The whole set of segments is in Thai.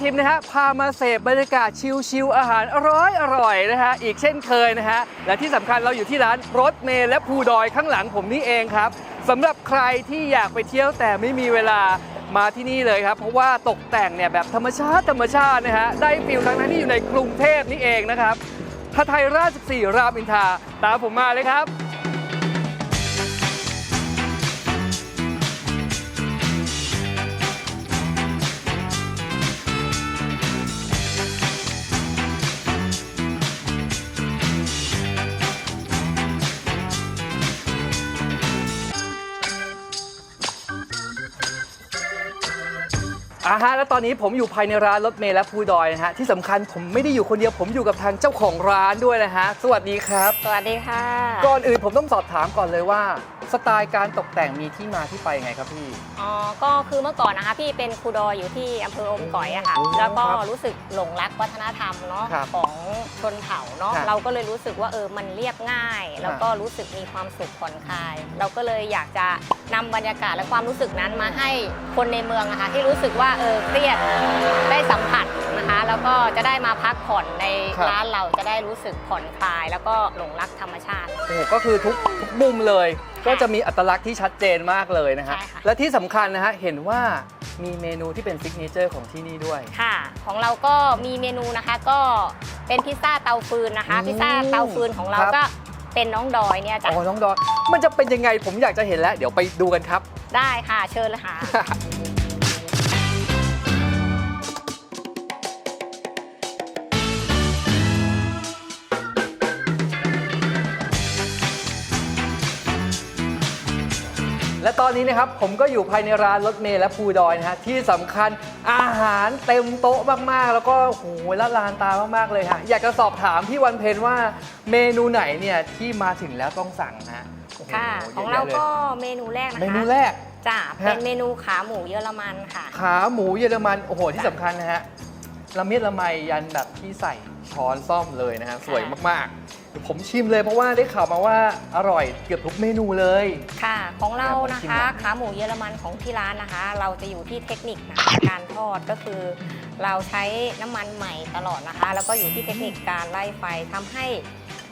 ชิมนะฮะพามาเสพบรรยากาศชิลๆอาหารอร่อยอร่อยนะฮะอีกเช่นเคยนะฮะและที่สำคัญเราอยู่ที่ร้านรถเมล์และภูดอยข้างหลังผมนี่เองครับสำหรับใครที่อยากไปเที่ยวแต่ไม่มีเวลามาที่นี่เลยครับ เพราะว่าตกแต่งเนี่ยแบบธรรมชาติธรรมชาตินะฮะได้ฟิลทั้งนั้นที่อยู่ในกรุงเทพนี่เองนะครับพระไทยราชสีรามอินทาตามผมมาเลยครับ อาฮะแล้วตอนนี้ผมอยู่ภายในร้านรถเมล์และภูดอยนะฮะที่สำคัญผมไม่ได้อยู่คนเดียวผมอยู่กับทางเจ้าของร้านด้วยนะฮะ สวัสดีครับ สวัสดีค่ะ ก่อนอื่นผมต้องสอบถามก่อนเลยว่า สไตล์การตกแต่งมีที่มาที่ไปยังไงครับพี่ อ๋อ ก็คือเมื่อก่อนนะคะพี่เป็นครูดอยอยู่ที่อำเภออมก๋อยอะค่ะโอ้แล้วก็ครับรู้สึกหลงรักวัฒนธรรมเนาะครับของชนเผ่าเนาะ ครับเราก็เลยรู้สึกว่าเออ มันเรียบง่าย แล้วก็รู้สึกมีความสุขผ่อนคลาย เราก็เลยอยากจะนำบรรยากาศและความรู้สึกนั้นมาให้คนในเมืองอะค่ะที่รู้สึกว่าเออเครียดได้สัมผัส นะคะ แล้วก็จะได้มาพักผ่อนในครับ ร้านเราจะได้รู้สึกผ่อนคลาย แล้วก็หลงรักธรรมชาติ โอ้โหก็คือทุกทุกมุมเลย ก็จะมีอัตลักษณ์ที่ชัดเจนมากเลยนะฮะ ใช่ค่ะ และที่สำคัญนะฮะ เห็นว่ามีเมนูที่เป็นซิกเนเจอร์ของที่นี่ด้วย ค่ะ ของเราก็มีเมนูนะคะก็เป็นพิซซ่าเตาฟืนนะคะ อืมพิซซ่าเตาฟืนของเราครับ ก็เป็นน้องดอยเนี่ยจ้ะอ๋อ น้องดอยมันจะเป็นยังไงผมอยากจะเห็นแล้ว เดี๋ยวไปดูกันครับ ได้ค่ะเชิญเลยค่ะ และตอนนี้นะครับผมก็อยู่ภายในร้านรถเมล์และภูดอยนะฮะที่สำคัญอาหารเต็มโต๊ะมากๆ แล้วก็โอ้โหละลานตามากๆเลยฮะอยากจะสอบถามพี่วันเพ็ญว่าเมนูไหนเนี่ยที่มาถึงแล้วต้องสั่งฮะโอ้โหค่ะยะของแยะเราลยก็เมนูแรกนะคะเมนูแรก จ้ะฮะ เป็นเมนูขาหมูเยอรมันค่ะ ขาหมูเยอรมันโอ้โหที่สำคัญนะฮะละเมียดละไมยันแบบที่ใส่ช้อนซ่อมเลยนะฮะสวยมากๆเดี๋ยว ผมชิมเลยเพราะว่าได้ข่าวมาว่าอร่อยเกือบทุกเมนูเลย ค่ะ ของเรานะชิมคะหน่อยขาหมูเยอรมันของที่ร้านนะคะ เราจะอยู่ที่เทคนิคนะคะการทอดก็คือ เราใช้น้ำมันใหม่ตลอดนะคะ แล้วก็อยู่ที่เทคนิคการไล่ไฟทำให้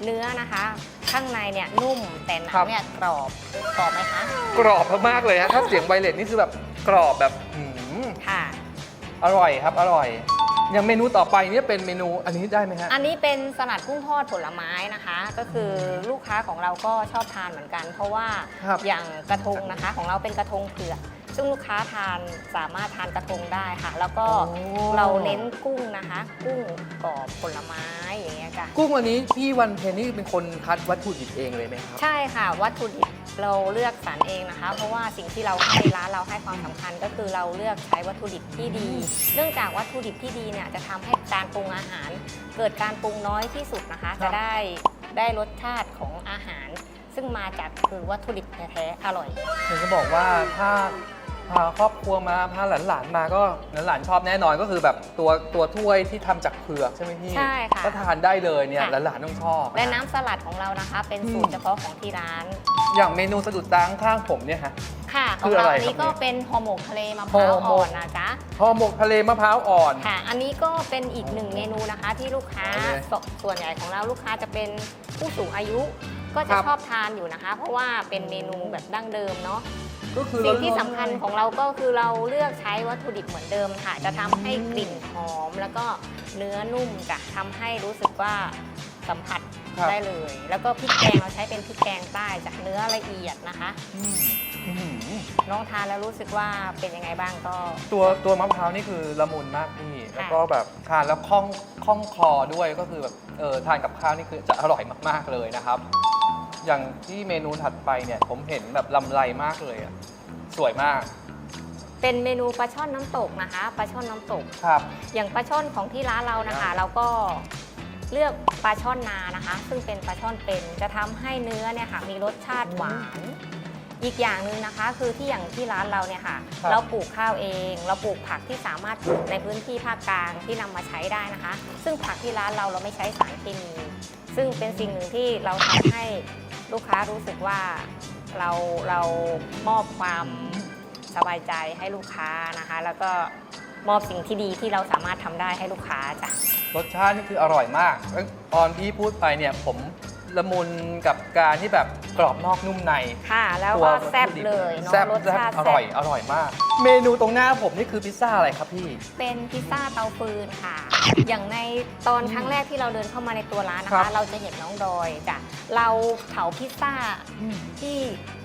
เนื้อนะคะ ข้างในเนี่ยนุ่มแต่หนัครังบเนี่ยกรอบกรอบไหมคะกรอบมากๆเลยฮะถ้าเสียงไวเลสนี่คือแบบกรอบแบบหืมค่ะ อร่อยครับ อร่อย อย่างเมนูต่อไปเนี่ยเป็นเมนูอันนี้ได้ไหมฮะ อันนี้เป็นสลัดกุ้งทอดผลไม้นะคะ ก็คือลูกค้าของเราก็ชอบทานเหมือนกัน เพราะว่าครับอย่างกระทงนะคะ ของเราเป็นกระทงเผือกซึ่งลูกค้าทานสามารถทานกระทงได้ค่ะ แล้วก็โอ้ เราเน้นกุ้งนะคะ กุ้งกรอบผลไม้อย่างเงี้ยค่ะ กุ้งวันนี้พี่วันเพนนี่เป็นคนคัดวัตถุดิบเองเลยไหมครับ ใช่ค่ะ วัตถุดิบ เราเลือกสรรเองนะคะ เพราะว่าสิ่งที่เราให้ร้านเราให้ความสำคัญก็คือเราเลือกใช้วัตถุดิบที่ดี เนื่องจากวัตถุดิบที่ดีเนี่ยจะทำให้การปรุงอาหาร เกิดการปรุงน้อยที่สุดนะคะครับจะได้ได้รสชาติของอาหาร ซึ่งมาจากคือวัตถุดิบแท้ๆอร่อยผมจะบอกว่าถ้า พาครอบครัวมาพาหลานๆมาก็หลานๆชอบแน่นอนก็คือแบบตัวตัวถ้วยที่ทำจากเผือกใช่ไหมพี่ใช่ค่ะก็ทานได้เลยเนี่ยค่ะ หลานๆต้องชอบ และน้ำสลัดของเรานะคะ เป็นสูตอืรมเฉพาะของที่ร้าน อย่างเมนูสะดุดตาข้างๆผมเนี่ยฮะ ค่ะขคือองอะเราไรอันนี้ครับก็เนี่ยเป็นห่อหมกทะเลมะพร้าวห่อหมก อ่อนนะจ๊ะ ห่อหมกทะเลมะพร้าวอ่อน ค่ะ อันนี้ก็เป็นอีกหนึ่งเมนูนะคะที่ลูกค้าเอาเลยสส่วนใหญ่ของเราลูกค้าจะเป็นผู้สูงอายุ ก็คจะรับชอบทานอยู่นะคะ เพราะว่าเป็นเมนูแบบดั้งเดิมเนาะ ก็คือสิ่งที่ร้อนๆสำคัญของเราก็คือเราเลือกใช้วัตถุดิบเหมือนเดิมค่ะ จะทำให้กลิ่นหอม แล้วก็เนื้อนุ่มจะทำให้รู้สึกว่าสัมผัสครับ ได้เลย แล้วก็พริกแกงเราใช้เป็นพริกแกงใต้จากเนื้อละเอียดนะคะ อืมอื้อหือน้องทานแล้วรู้สึกว่าเป็นยังไงบ้างก็ ตัวตัวมะพร้าวนี่คือละมุนมากพี่ค่ะแล้วก็แบบทานแล้วคล่องคล่องคอด้วยก็คือแบบเออทานกับข้าวนี่คือจะอร่อยมากๆเลยนะครับ อย่างที่เมนูถัดไปเนี่ย ผมเห็นแบบลำไรมากเลยอะสวยมากเป็นเมนูปลาช่อนน้ำตกนะคะปลาช่อนน้ำตก ครับ อย่างปลาช่อนของที่ร้านเรานะครัคะบเราก็เลือกปลาช่อนนานะคะ ซึ่งเป็นปลาช่อนเป็นจะทำให้เนื้อเนี่ยค่ะมีรสชาติหวาน อีกอย่างหนึ่งนะคะ คือที่อย่างที่ร้านเราเนี่ยค่ะ ครับ เราปลูกข้าวเอง เราปลูกผักที่สามารถปลูกในพื้นที่ภาคกลางที่นำมาใช้ได้นะคะ ซึ่งผักที่ร้านเราเราไม่ใช้สารเคมีซึ่งเป็นสิ่งหนึ่งที่เราทำให้ ลูกค้ารู้สึกว่าเราเรามอบความสบายใจให้ลูกค้านะคะ แล้วก็มอบสิ่งที่ดีที่เราสามารถทำได้ให้ลูกค้าจ้ะ รสชาตินี่คืออร่อยมากแล้วตอนที่พูดไปเนี่ยผม ละมุนกับการที่แบบกรอบนอกนุ่มในค่ะ แล้วตัวก็วัตถุแซ่บดิเลยเนาะแซ่บรสแซ่บชาติอร่อย แซ่บอร่อยมาก เมนูตรงหน้าผมนี่คือพิซซ่าอะไรครับพี่เป็นพิซซ่าเตาฟืนค่ะ อย่างในตอนครั้งแรกที่เราเดินเข้ามาในตัวร้านนะครัคะ บ เราจะเห็นน้องดอยจ้ะเราเผาพิซซ่าที่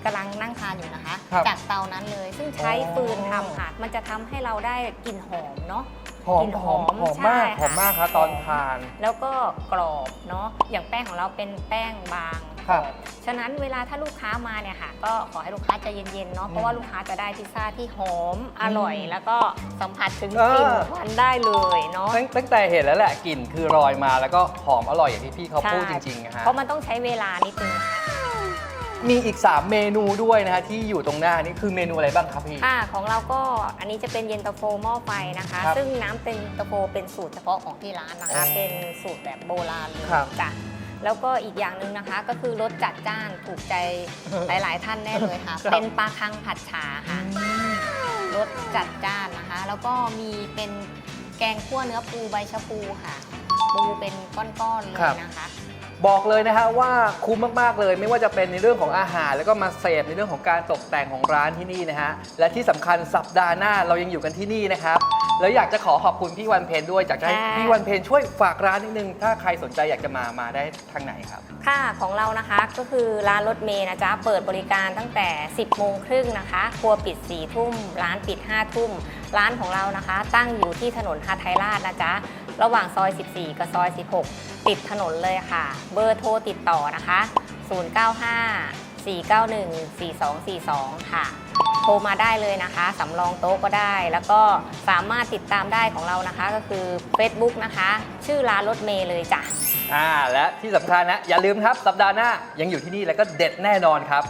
กำลังนั่งทานอยู่นะคะ ครับจากเตานั้นเลย ซึ่งใช้อ๋อฟืนทำค่ะ มันจะทำให้เราได้กลิ่นหอมเนาะ หอมกลิ่นหอมหอมใช่มากค่ะหอมมากครับตอนทาน แล้วก็กรอบเนาะอย่างแป้งของเราเป็นแป้งบาง ครับ ฉะนั้นเวลาถ้าลูกค้ามาเนี่ยค่ะ ก็ขอให้ลูกค้าใจเย็นๆเนาะเพราะว่าลูกค้าจะได้พิซซ่าที่หอมอร่อยอืมแล้วก็สัมผัสถึงเออกลิ่นควันได้เลยเนาะ ตั้งตั้งแต่เห็นแล้วแหละกลิ่นคือรอยมาแล้วก็หอมอร่อยอย่างที่พี่เขาใช่พูดจริงๆนะฮะ เพราะมันต้องใช้เวลานิดนึงค่ะ มีอีก 3 เมนูด้วยนะฮะที่อยู่ตรงหน้านี่คือเมนูอะไรบ้างครับพี่ค่ะของเราก็อันนี้จะเป็นเย็นตาโฟหม้อไฟนะคะ ครับซึ่งน้ำเป็นตาโฟเป็นสูตรเฉพาะของที่ร้านนะคะ อ๋อเป็นสูตรแบบโบราณเลยครับจ้ะแล้วก็อีกอย่างหนึ่งนะคะ ก็คือรสจัดจ้านถูกใจหลาย ๆ ท่านแน่เลยค่ะ ครับ เป็นปลาคังผัดฉาค่ะรสจัดจ้านนะคะ แล้วก็มีเป็นแกงคั่วเนื้อปูใบชะพูค่ะ ปูเป็นก้อน ๆ เลครัยบนะคะ บอกเลยนะฮะว่าคุ้มมากๆเลย ไม่ว่าจะเป็นในเรื่องของอาหาร แล้วก็มาเสพในเรื่องของการตกแต่งของร้านที่นี่นะฮะและที่สำคัญสัปดาห์หน้าเรายังอยู่กันที่นี่นะครับแล้วอยากจะขอขอบคุณพี่วันเพนด้วยจากจะให้ค่ะ พี่วันเพนช่วยฝากร้านนิดนึงถ้าใครสนใจอยากจะมามาได้ทางไหนครับ ค่ะของเรานะคะก็คือร้านรถเมย์นะจ๊ะเปิดบริการตั้งแต่ 10 โมงครึ่งนะคะ ครัวปิด 4 ทุ่ม ร้านปิด 5 ทุ่ม ร้านของเรานะคะ ตั้งอยู่ที่ถนนฮาไทยราชนะจ๊ะ ระหว่างซอย 14 กับซอย 16 ติดถนนเลยค่ะ เบอร์โทรติดต่อนะคะ 095 491 4242 ค่ะ โทรมาได้เลยนะคะ สำรองโต๊ะก็ได้ แล้วก็สามารถติดตามได้ของเรานะคะ ก็คือ Facebook นะคะ ชื่อร้านรถเมย์เลยจ้ะ อ่าและที่สำคัญนะ อย่าลืมครับ สัปดาห์หน้ายังอยู่ที่นี่แล้วก็เด็ดแน่นอนครับ